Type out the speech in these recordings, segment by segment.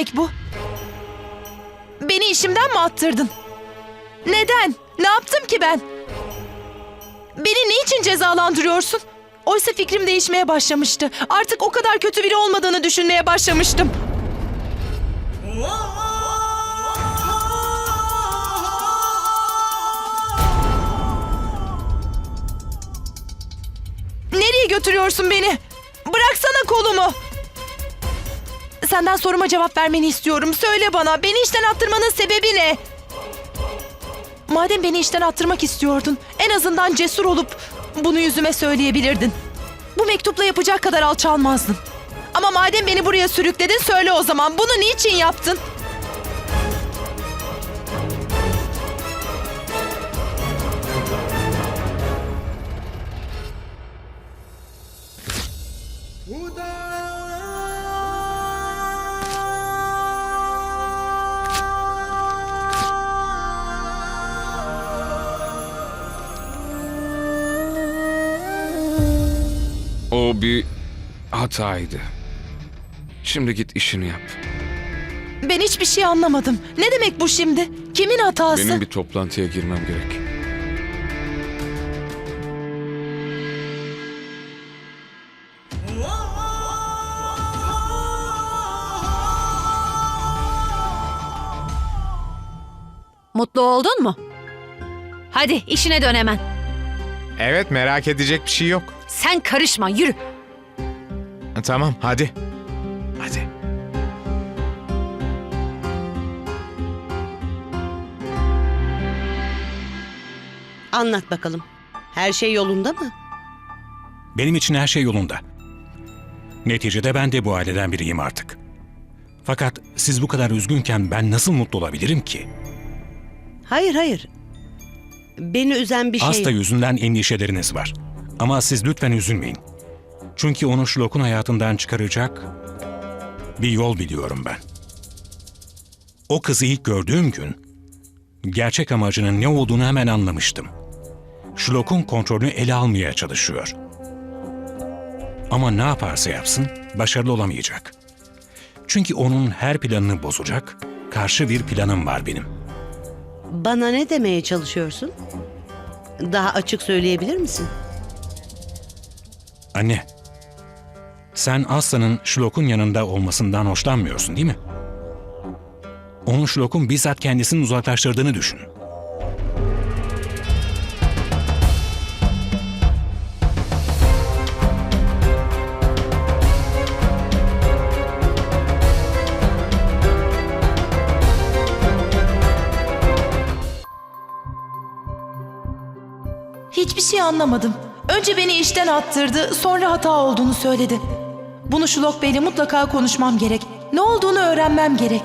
demek bu? Beni işimden mi attırdın? Neden? Ne yaptım ki ben? Beni niçin cezalandırıyorsun? Oysa fikrim değişmeye başlamıştı. Artık o kadar kötü biri olmadığını düşünmeye başlamıştım. Nereye götürüyorsun beni? Bıraksana kolumu. Senden soruma cevap vermeni istiyorum. Söyle bana beni işten attırmanın sebebi ne? Madem beni işten attırmak istiyordun, en azından cesur olup bunu yüzüme söyleyebilirdin. Bu mektupla yapacak kadar alçalmazdın. Ama madem beni buraya sürükledin söyle o zaman bunu niçin yaptın? O bir hataydı. Şimdi git işini yap. Ben hiçbir şey anlamadım. Ne demek bu şimdi? Kimin hatası? Benim bir toplantıya girmem gerek. Mutlu oldun mu? Hadi işine dön hemen. Evet merak edecek bir şey yok. Sen karışma yürü. Tamam hadi. Hadi. Anlat bakalım. Her şey yolunda mı? Benim için her şey yolunda. Neticede ben de bu aileden biriyim artık. Fakat siz bu kadar üzgünken ben nasıl mutlu olabilirim ki? Hayır hayır. Beni üzen bir şey. Hasta yüzünden endişeleriniz var. Ama siz lütfen üzülmeyin. Çünkü onu Şlok'un hayatından çıkaracak bir yol biliyorum ben. O kızı ilk gördüğüm gün gerçek amacının ne olduğunu hemen anlamıştım. Şlok'un kontrolünü ele almaya çalışıyor. Ama ne yaparsa yapsın başarılı olamayacak. Çünkü onun her planını bozacak, karşı bir planım var benim. Bana ne demeye çalışıyorsun? Daha açık söyleyebilir misin? Anne, sen Aslan'ın Şlok'un yanında olmasından hoşlanmıyorsun değil mi? Onun Şlok'un bizzat kendisini uzaklaştırdığını düşün. Hiçbir şey anlamadım. Önce beni işten attırdı, sonra hata olduğunu söyledi. Bunu Şulok Bey'le mutlaka konuşmam gerek. Ne olduğunu öğrenmem gerek.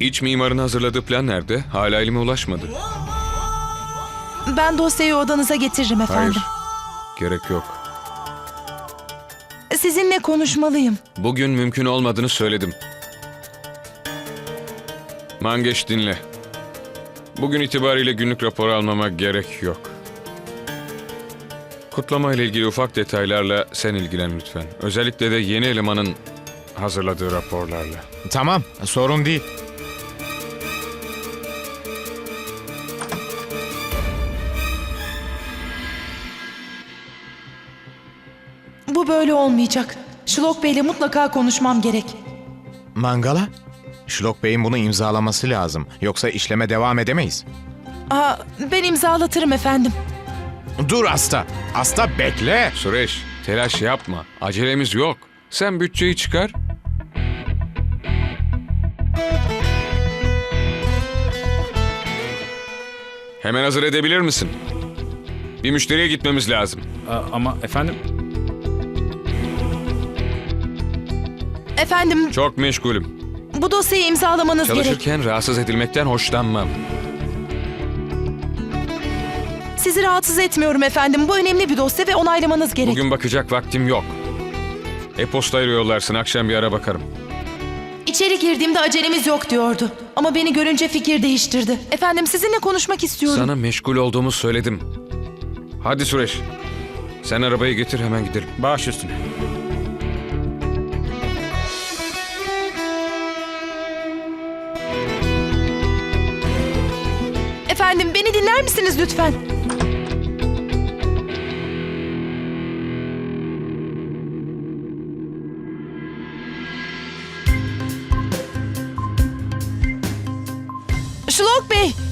İç mimarın hazırladığı plan nerede? Hala elime ulaşmadı. Ben dosyayı odanıza getiririm efendim. Hayır. Gerek yok. Sizinle konuşmalıyım. Bugün mümkün olmadığını söyledim. Mangeç dinle. Bugün itibariyle günlük rapor almama gerek yok. Kutlama ile ilgili ufak detaylarla sen ilgilen lütfen. Özellikle de yeni elemanın hazırladığı raporlarla. Tamam sorun değil. Bu böyle olmayacak. Şulok Bey'le mutlaka konuşmam gerek. Mangala? Şlok Bey'in bunu imzalaması lazım. Yoksa işleme devam edemeyiz. Aa, ben imzalatırım efendim. Dur Asta. Asta bekle. Süreç, telaş yapma. Acelemiz yok. Sen bütçeyi çıkar. Hemen hazır edebilir misin? Bir müşteriye gitmemiz lazım. A- Ama efendim Efendim, Çok meşgulüm. Bu dosyayı imzalamanız gerek. Çalışırken rahatsız edilmekten hoşlanmam. Sizi rahatsız etmiyorum efendim. Bu önemli bir dosya ve onaylamanız gerek. Bugün bakacak vaktim yok. E-postayla yollarsın. Akşam bir ara bakarım. İçeri girdiğimde acelemiz yok diyordu. Ama beni görünce fikir değiştirdi. Efendim sizinle konuşmak istiyorum. Sana meşgul olduğumu söyledim. Hadi Süreç. Sen arabayı getir hemen gidelim. Baş üstüne. Efendim beni dinler misiniz lütfen? Şlok Bey!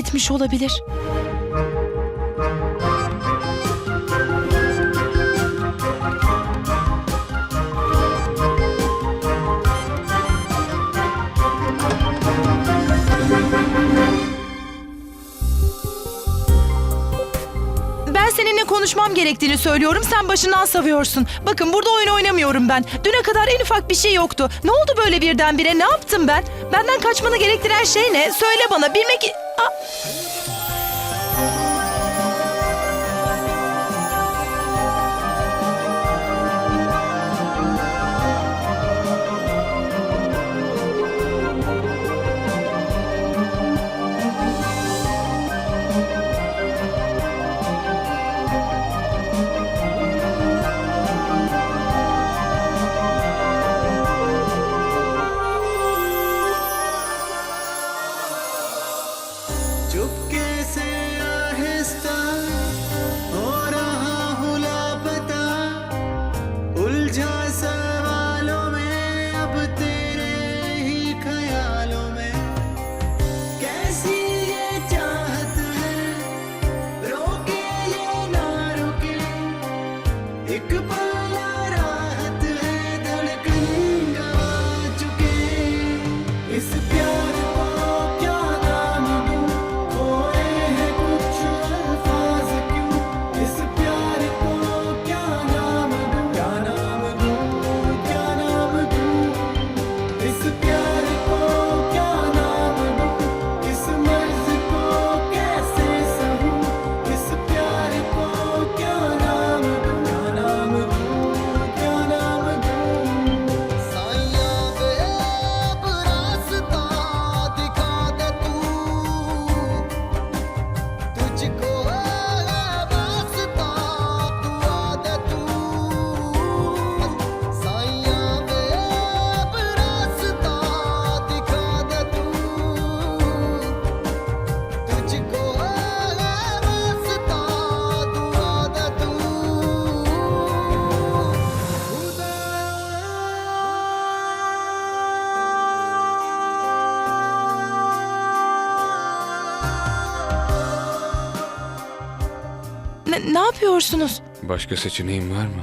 Gitmiş olabilir? Ben seninle konuşmam gerektiğini söylüyorum. Sen başından savuyorsun. Bakın burada oyun oynamıyorum ben. Düne kadar en ufak bir şey yoktu. Ne oldu böyle birdenbire? Ne yaptım ben? Benden kaçmanı gerektiren şey ne? Söyle bana. Bilmek... Oh! Aa! Ne, yapıyorsunuz? Başka seçeneğin var mı?